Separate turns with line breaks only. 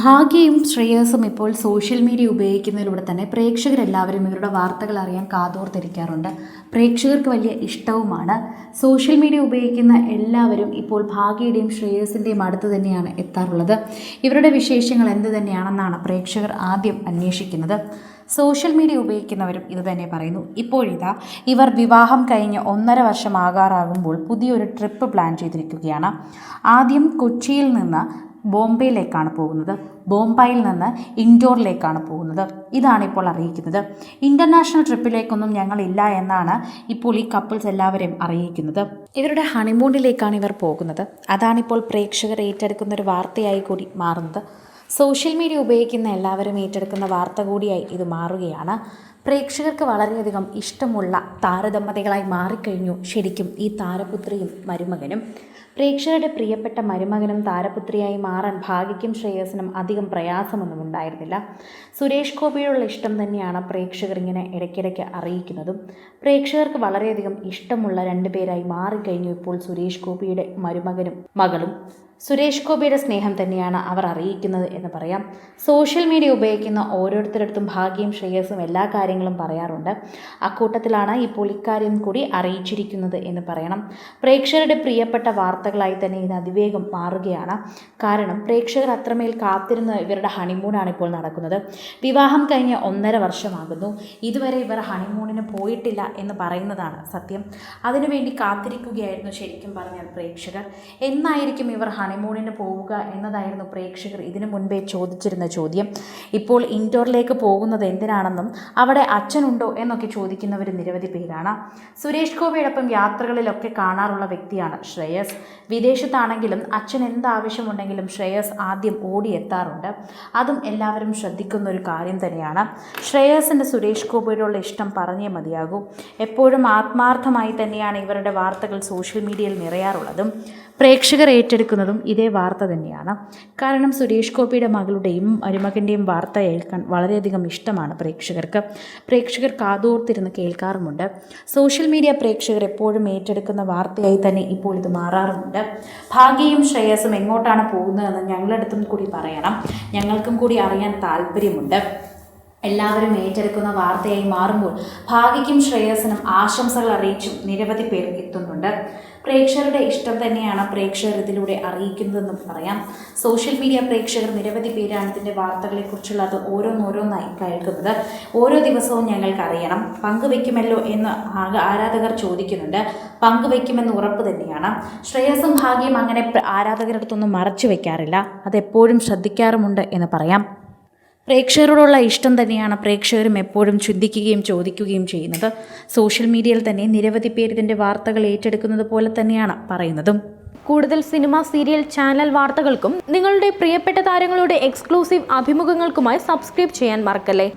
ഭാഗ്യയും ശ്രേയസും ഇപ്പോൾ social media ഉപയോഗിക്കുന്നതിലൂടെ തന്നെ പ്രേക്ഷകരെല്ലാവരും ഇവരുടെ വാർത്തകൾ അറിയാൻ കാതോർത്തിരിക്കാറുണ്ട്. പ്രേക്ഷകർക്ക് വലിയ ഇഷ്ടവുമാണ്. സോഷ്യൽ മീഡിയ ഉപയോഗിക്കുന്ന എല്ലാവരും ഇപ്പോൾ ഭാഗ്യയുടെയും ശ്രേയസിന്റെയും അടുത്ത് തന്നെയാണ് എത്താറുള്ളത്. ഇവരുടെ വിശേഷങ്ങൾ എന്ത് തന്നെയാണെന്നാണ് പ്രേക്ഷകർ ആദ്യം അന്വേഷിക്കുന്നത്. സോഷ്യൽ മീഡിയ ഉപയോഗിക്കുന്നവരും ഇത് തന്നെ പറയുന്നു. ഇപ്പോഴിതാ ഇവർ വിവാഹം കഴിഞ്ഞ് ഒന്നര വർഷം ആകാറാകുമ്പോൾ പുതിയൊരു ട്രിപ്പ് പ്ലാൻ ചെയ്തിരിക്കുകയാണ്. ആദ്യം കൊച്ചിയിൽ നിന്ന് ബോംബെയിലേക്കാണ് പോകുന്നത്. ബോംബെയിൽ നിന്ന് ഇൻഡോറിലേക്കാണ് പോകുന്നത്. ഇതാണ് ഇപ്പോൾ അറിയിക്കുന്നത്. ഇന്റർനാഷണൽ ട്രിപ്പിലേക്കൊന്നും ഞങ്ങളില്ല എന്നാണ് ഇപ്പോൾ ഈ കപ്പിൾസ് എല്ലാവരെയും അറിയിക്കുന്നത്. ഇവരുടെ ഹണിമൂണിലേക്കാണ് ഇവർ പോകുന്നത്. അതാണിപ്പോൾ പ്രേക്ഷകർ ഏറ്റെടുക്കുന്ന ഒരു വാർത്തയായി കൂടി മാറുന്നത്. സോഷ്യൽ മീഡിയ ഉപയോഗിക്കുന്ന എല്ലാവരും ഏറ്റെടുക്കുന്ന വാർത്ത കൂടിയായി ഇത് മാറുകയാണ്. പ്രേക്ഷകർക്ക് വളരെയധികം ഇഷ്ടമുള്ള താരദമ്പതികളായി മാറിക്കഴിഞ്ഞു ശരിക്കും ഈ താരപുത്രിയും മരുമകനും. പ്രേക്ഷകരുടെ പ്രിയപ്പെട്ട മരുമകനും താരപുത്രിയായി മാറാൻ ഭാഗ്യയ്ക്കും ശ്രേയസിനും അധികം പ്രയാസമൊന്നും ഉണ്ടായിരുന്നില്ല. സുരേഷ് ഗോപിയോടുള്ള ഇഷ്ടം തന്നെയാണ് പ്രേക്ഷകർ ഇങ്ങനെ ഇടയ്ക്കിടയ്ക്ക് അറിയിക്കുന്നതും. പ്രേക്ഷകർക്ക് വളരെയധികം ഇഷ്ടമുള്ള രണ്ടുപേരായി മാറിക്കഴിഞ്ഞു ഇപ്പോൾ സുരേഷ് ഗോപിയുടെ മരുമകനും മകളും. സുരേഷ് ഗോപിയുടെ സ്നേഹം തന്നെയാണ് അവർ അറിയിക്കുന്നത് എന്ന് പറയാം. സോഷ്യൽ മീഡിയ ഉപയോഗിക്കുന്ന ഓരോരുത്തരടുത്തും ഭാഗ്യം ശ്രേയസും എല്ലാ കാര്യങ്ങളും പറയാറുണ്ട്. അക്കൂട്ടത്തിലാണ് ഇപ്പോൾ ഇക്കാര്യം കൂടി അറിയിച്ചിരിക്കുന്നത് എന്ന് പറയണം. പ്രേക്ഷകരുടെ പ്രിയപ്പെട്ട വാർത്തകളായി തന്നെ ഇത് അതിവേഗം മാറുകയാണ്. കാരണം പ്രേക്ഷകർ അത്രമേൽ കാത്തിരുന്ന ഇവരുടെ ഹണിമൂണാണ് ഇപ്പോൾ നടക്കുന്നത്. വിവാഹം കഴിഞ്ഞ് ഒന്നര വർഷമാകുന്നു. ഇതുവരെ ഇവർ ഹണിമൂണിന് പോയിട്ടില്ല എന്ന് പറയുന്നതാണ് സത്യം. അതിനുവേണ്ടി കാത്തിരിക്കുകയായിരുന്നു ശരിക്കും പറഞ്ഞാൽ പ്രേക്ഷകർ. എന്നായിരിക്കും ഇവർ ഹണിമൂണിന് പോവുക എന്നതായിരുന്നു പ്രേക്ഷകർ ഇതിനു മുൻപേ ചോദിച്ചിരുന്ന ചോദ്യം. ഇപ്പോൾ ഇൻഡോറിലേക്ക് പോകുന്നത് എന്തിനാണെന്നും അവിടെ അച്ഛനുണ്ടോ എന്നൊക്കെ ചോദിക്കുന്നവർ നിരവധി പേരാണ്. സുരേഷ് ഗോപിയോടൊപ്പം യാത്രകളിലൊക്കെ കാണാറുള്ള വ്യക്തിയാണ് ശ്രേയസ്. വിദേശത്താണെങ്കിലും അച്ഛൻ എന്താവശ്യമുണ്ടെങ്കിലും ശ്രേയസ് ആദ്യം ഓടിയെത്താറുണ്ട്. അതും എല്ലാവരും ശ്രദ്ധിക്കുന്ന ഒരു കാര്യം തന്നെയാണ്. ശ്രേയസിന്റെ സുരേഷ് ഗോപിയോടുള്ള ഇഷ്ടം പറഞ്ഞേ മതിയാകൂ. എപ്പോഴും ആത്മാർത്ഥമായി തന്നെയാണ് ഇവരുടെ വാർത്തകൾ സോഷ്യൽ മീഡിയയിൽ നിറയാറുള്ളതും. പ്രേക്ഷകർ ഏറ്റെടുക്കുന്നതും ഇതേ വാർത്ത തന്നെയാണ്. കാരണം സുരേഷ് ഗോപിയുടെ മകളുടെയും മരുമകന്റെയും വാർത്ത കേൾക്കാൻ വളരെയധികം ഇഷ്ടമാണ് പ്രേക്ഷകർക്ക്. പ്രേക്ഷകർ കാതോർത്തിരുന്ന് കേൾക്കാറുമുണ്ട്. സോഷ്യൽ മീഡിയ പ്രേക്ഷകർ എപ്പോഴും ഏറ്റെടുക്കുന്ന വാർത്തയായി തന്നെ ഇപ്പോൾ ഇത് മാറാറുമുണ്ട്. ഭാഗ്യയും ശ്രേയസും എങ്ങോട്ടാണ് പോകുന്നതെന്ന് ഞങ്ങളടുത്തും കൂടി പറയണം. ഞങ്ങൾക്കും കൂടി അറിയാൻ താല്പര്യമുണ്ട്. എല്ലാവരും ഏറ്റെടുക്കുന്ന വാർത്തയായി മാറുമ്പോൾ ഭാഗ്യയ്ക്കും ശ്രേയസിനും ആശംസകൾ അറിയിച്ചും നിരവധി പേർ എത്തുന്നുണ്ട്. പ്രേക്ഷകരുടെ ഇഷ്ടം തന്നെയാണ് പ്രേക്ഷകർ ഇതിലൂടെ അറിയിക്കുന്നതെന്ന് പറയാം. സോഷ്യൽ മീഡിയ പ്രേക്ഷകർ നിരവധി പേരാണ് ഇതിന്റെ വാർത്തകളെക്കുറിച്ചുള്ളത് ഓരോന്നോരോന്നായി കേൾക്കുന്നത്. ഓരോ ദിവസവും ഞങ്ങൾക്ക് അറിയണം. പങ്കുവെക്കുമല്ലോ എന്ന് ആരാധകർ ചോദിക്കുന്നുണ്ട്. പങ്കുവെക്കുമെന്ന് ഉറപ്പ് തന്നെയാണ്. ശ്രേയസും ഭാഗ്യം അങ്ങനെ ആരാധകരുടെ അടുത്തൊന്നും മറച്ചു വയ്ക്കാറില്ല അതെപ്പോഴും ശ്രദ്ധിക്കാറുമുണ്ട് എന്ന് പറയാം. പ്രേക്ഷകരോടുള്ള ഇഷ്ടം തന്നെയാണ് പ്രേക്ഷകരും എപ്പോഴും ചിന്തിക്കുകയും ചോദിക്കുകയും ചെയ്യുന്നത്. സോഷ്യൽ മീഡിയയിൽ തന്നെ നിരവധി പേര് ഇതിന്റെ വാർത്തകൾ ഏറ്റെടുക്കുന്നത് പോലെ തന്നെയാണ് പറയുന്നതും.
കൂടുതൽ സിനിമ സീരിയൽ ചാനൽ വാർത്തകൾക്കും നിങ്ങളുടെ പ്രിയപ്പെട്ട താരങ്ങളുടെ എക്സ്ക്ലൂസീവ് അഭിമുഖങ്ങൾക്കുമായി സബ്സ്ക്രൈബ് ചെയ്യാൻ മറക്കല്ലേ?